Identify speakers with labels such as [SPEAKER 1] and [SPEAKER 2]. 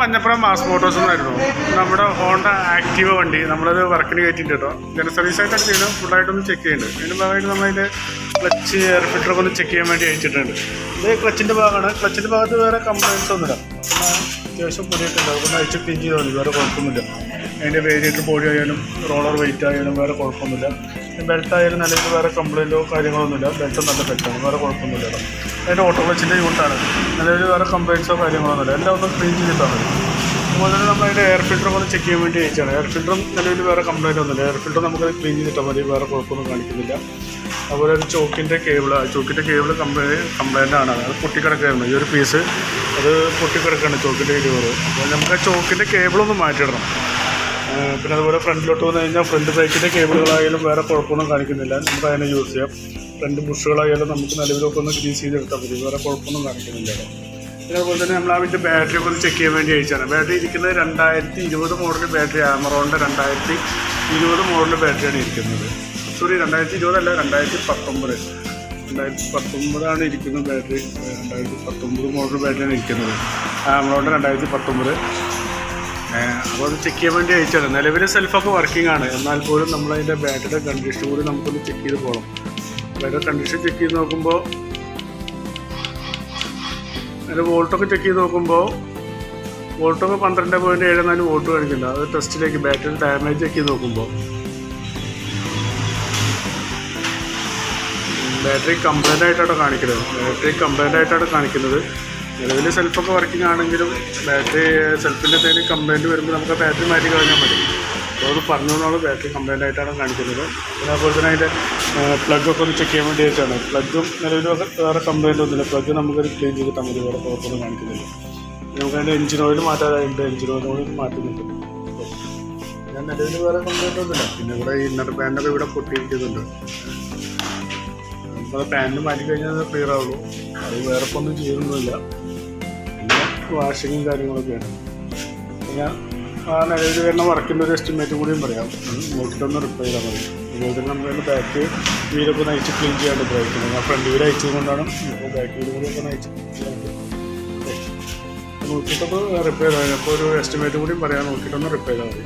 [SPEAKER 1] Manjappuram mass Motors എന്നായിരുന്നു നമ്മുടെ Honda active വണ്ടി. നമ്മളത് വർക്കിന് കയറ്റിയിട്ട് കേട്ടോ. ജന സർവീസ് ആയിട്ടാണ് ചെയ്യുന്നത് ഫുള്ളായിട്ടൊന്ന് ചെക്ക് ചെയ്യുന്നുണ്ട് അതിന് ഭാഗമായിട്ട് നമ്മളതിന്റെ ക്ലച്ച് എയർ ഫിൽറ്ററൊക്കെ ഒന്ന് ചെക്ക് ചെയ്യാൻ വേണ്ടി അയച്ചിട്ടുണ്ട്. ഇത് ക്ലച്ചിന്റെ ഭാഗമാണ്. ക്ലച്ചിന്റെ ഭാഗത്ത് വേറെ കംപ്ലയിൻസ് ഒന്നുമില്ല. അത്യാവശ്യം പൊടിയിട്ടുണ്ട് അതുകൊണ്ട് അയച്ച് ക്ലീൻ ചെയ്താൽ വേറെ കുഴപ്പമൊന്നുമില്ല. അതിന്റെ വേരിയേറ്റർ ബോഡി ആയാലും റോളർ വെയിറ്റ് ആയാലും വേറെ കുഴപ്പമൊന്നുമില്ല. ബെൽറ്റ് ആയാലും നിലവിൽ വേറെ കംപ്ലൈന്റോ കാര്യങ്ങളൊന്നുമില്ല. ബെൽറ്റ് നല്ല ബെൽറ്റാണ് വേറെ കുഴപ്പമൊന്നുമില്ല അതിന്റെ ഓട്ടോ വെച്ചിന്റെ യൂണിറ്റാണ് നിലവിൽ വേറെ കംപ്ലയിൻസോ കാര്യങ്ങളൊന്നുമില്ല. എല്ലാം ഒന്ന് ക്ലീൻ ചെയ്തിട്ടാണ്. അതുപോലെ തന്നെ നമ്മൾ അതിന്റെ എയർ ഫിൽറ്റർ ഒന്ന് ചെക്ക് ചെയ്യാൻ വേണ്ടി അയച്ചാണ് എയർ ഫിൽറ്ററും നിലവിൽ വേറെ കംപ്ലൈന്റ് ഒന്നുമില്ല. എയർ ഫിൽറ്റർ നമുക്ക് ക്ലീൻ ചെയ്തിട്ടാൽ മതി. വേറെ കുഴപ്പമൊന്നും കാണിക്കുന്നില്ല. അതുപോലെ ഒരു ചോക്കിന്റെ കേബിൾ ചോക്കിന്റെ കേബിൾ കംപ്ലൈ കംപ്ലൈന്റ് ആണ്. അത് പൊട്ടിക്കിടക്കുകയാണ്. ഈ ഒരു പീസ് അത് പൊട്ടിക്കിടക്കുകയാണ് ചോക്കിന്റെ കേബിൾ അപ്പോൾ നമുക്ക് ആ ചോക്കിന്റെ കേബിളൊന്ന് മാറ്റിയിടണം. പിന്നെ അതുപോലെ ഫ്രണ്ടിലോട്ട് വന്നു കഴിഞ്ഞാൽ ഫ്രണ്ട് ബൈക്കിന്റെ കേബിളുകളായാലും വേറെ കുഴപ്പമൊന്നും കാണിക്കുന്നില്ല. നമുക്ക് അതിനെ യൂസ് ചെയ്യാം. ഫ്രണ്ട് ബുഷുകളായാലും നമുക്ക് നിലവിലൊക്കെ ഒന്ന് ഗ്രീസ് ചെയ്തെടുത്താൽ മതി. വേറെ കുഴപ്പമൊന്നും കാണിക്കുന്നില്ല. പിന്നെ അതുപോലെ തന്നെ നമ്മൾ അതിന്റെ ബാറ്ററി ഒക്കെ ഒന്ന് ചെക്ക് ചെയ്യാൻ വേണ്ടി അയച്ചാണ് ബാറ്ററി ഇരിക്കുന്നത് രണ്ടായിരത്തി ഇരുപത് മോഡൽ ബാറ്ററി ആമറോണിന്റെ രണ്ടായിരത്തി ഇരുപത് മോഡൽ ബാറ്ററിയാണ് ഇരിക്കുന്നത്. സോറി രണ്ടായിരത്തി ഇരുപതല്ല രണ്ടായിരത്തി പത്തൊമ്പത്. രണ്ടായിരത്തി പത്തൊമ്പതാണ് ഇരിക്കുന്ന ബാറ്ററി. രണ്ടായിരത്തി പത്തൊമ്പത് മോഡൽ ബാറ്ററിയാണ് ഇരിക്കുന്നത്. ആമറോണിന്റെ രണ്ടായിരത്തി പത്തൊമ്പത്. അപ്പോൾ അത് ചെക്ക് ചെയ്യാൻ വേണ്ടി അയച്ചാണ് നിലവിൽ സെൽഫൊക്കെ വർക്കിംഗ് ആണ്. എന്നാൽ പോലും നമ്മളതിന്റെ ബാറ്ററിയുടെ കണ്ടീഷൻ കൂടി നമുക്കൊന്ന് ചെക്ക് ചെയ്ത് പോകണം ബാറ്ററി കണ്ടീഷൻ ചെക്ക് ചെയ്ത് നോക്കുമ്പോൾ അതിന്റെ വോൾട്ടൊക്കെ ചെക്ക് ചെയ്ത് നോക്കുമ്പോൾ വോൾട്ടൊക്കെ പന്ത്രണ്ട് പോയിന്റ് ഏഴ് നാല് വോൾട്ട് കാണിക്കില്ല. അത് ടെസ്റ്റിലേക്ക് ബാറ്ററി ഡാമേജ് ചെക്ക് ചെയ്ത് നോക്കുമ്പോൾ ബാറ്ററി കംപ്ലൈന്റ് ആയിട്ടാണ് കാണിക്കുന്നത്. ബാറ്ററി കംപ്ലൈന്റ് ആയിട്ടാണ് കാണിക്കുന്നത്. നിലവിൽ സെൽഫൊക്കെ വർക്കിംഗ് ആണെങ്കിലും ബാറ്ററി സെൽഫിന്റെ എന്തെങ്കിലും കംപ്ലൈന്റ് വരുമ്പോൾ നമുക്ക് ബാറ്ററി മാറ്റി കളഞ്ഞാൽ മതി. അപ്പോൾ അത് പറഞ്ഞുകൊണ്ടാണ് ബാറ്ററി കംപ്ലൈന്റ് ആയിട്ടാണ് കാണിക്കുന്നത്. പിന്നെ അതുപോലെ തന്നെ അതിന്റെ പ്ലഗൊക്കെ ഒന്ന് ചെക്ക് ചെയ്യാൻ വേണ്ടിയിട്ടാണ്. പ്ലഗും നിലവിൽ വേറെ കംപ്ലൈന്റ് ഒന്നുമില്ല. പ്ലഗ് നമുക്കൊരു ക്ലീൻ ചെയ്തിട്ടാൽ മതി. വേറെ കുഴപ്പമൊന്നും കാണിക്കുന്നില്ല. നമുക്ക് അതിന്റെ എഞ്ചിൻ ഓയിൽ മാറ്റാതായിട്ട് എഞ്ചിൻ ഓയിൽ കൂടി മാറ്റുന്നുണ്ട്. ഞാൻ നിലവിൽ വേറെ കംപ്ലൈന്റ് ഒന്നുമില്ല. പിന്നെ ഇവിടെ ഈ ഇന്നർ പാനൊക്കെ ഇവിടെ പൊട്ടിയിരിക്കുന്നുണ്ട്. അപ്പോൾ പാന്റ് മാറ്റി കഴിഞ്ഞാൽ ക്ലിയർ ആവുള്ളൂ. അത് വേറെ ഒന്നും ചെയ്യുന്നൊന്നുമില്ല. വാഷിങ്ങും കാര്യങ്ങളൊക്കെയാണ് പിന്നെ ആ നിലവിൽ വരുന്ന വർക്കിന്റെ ഒരു എസ്റ്റിമേറ്റ് കൂടിയും പറയാം. നോക്കിയിട്ടൊന്ന് റിപ്പയർ ചെയ്താൽ മതി അതുപോലെ തന്നെ നമുക്ക് ബാക്ക് വീലൊക്കെ നയിച്ച് ക്ലീൻ ചെയ്യാണ്ട് ബ്രേക്കിന് ഞാൻ ഫ്രണ്ട് വീൽ അയച്ചത് കൊണ്ടാണ് ഇപ്പോൾ ബാക്ക് വീൽ കൂടി ഒക്കെ നയിച്ച് നോക്കിയിട്ടൊന്ന് റിപ്പയർ ചെയ്താൽ അപ്പോൾ ഒരു എസ്റ്റിമേറ്റ് കൂടി പറയാം. നോക്കിയിട്ടൊന്ന് റിപ്പയർ ചെയ്താൽ മതി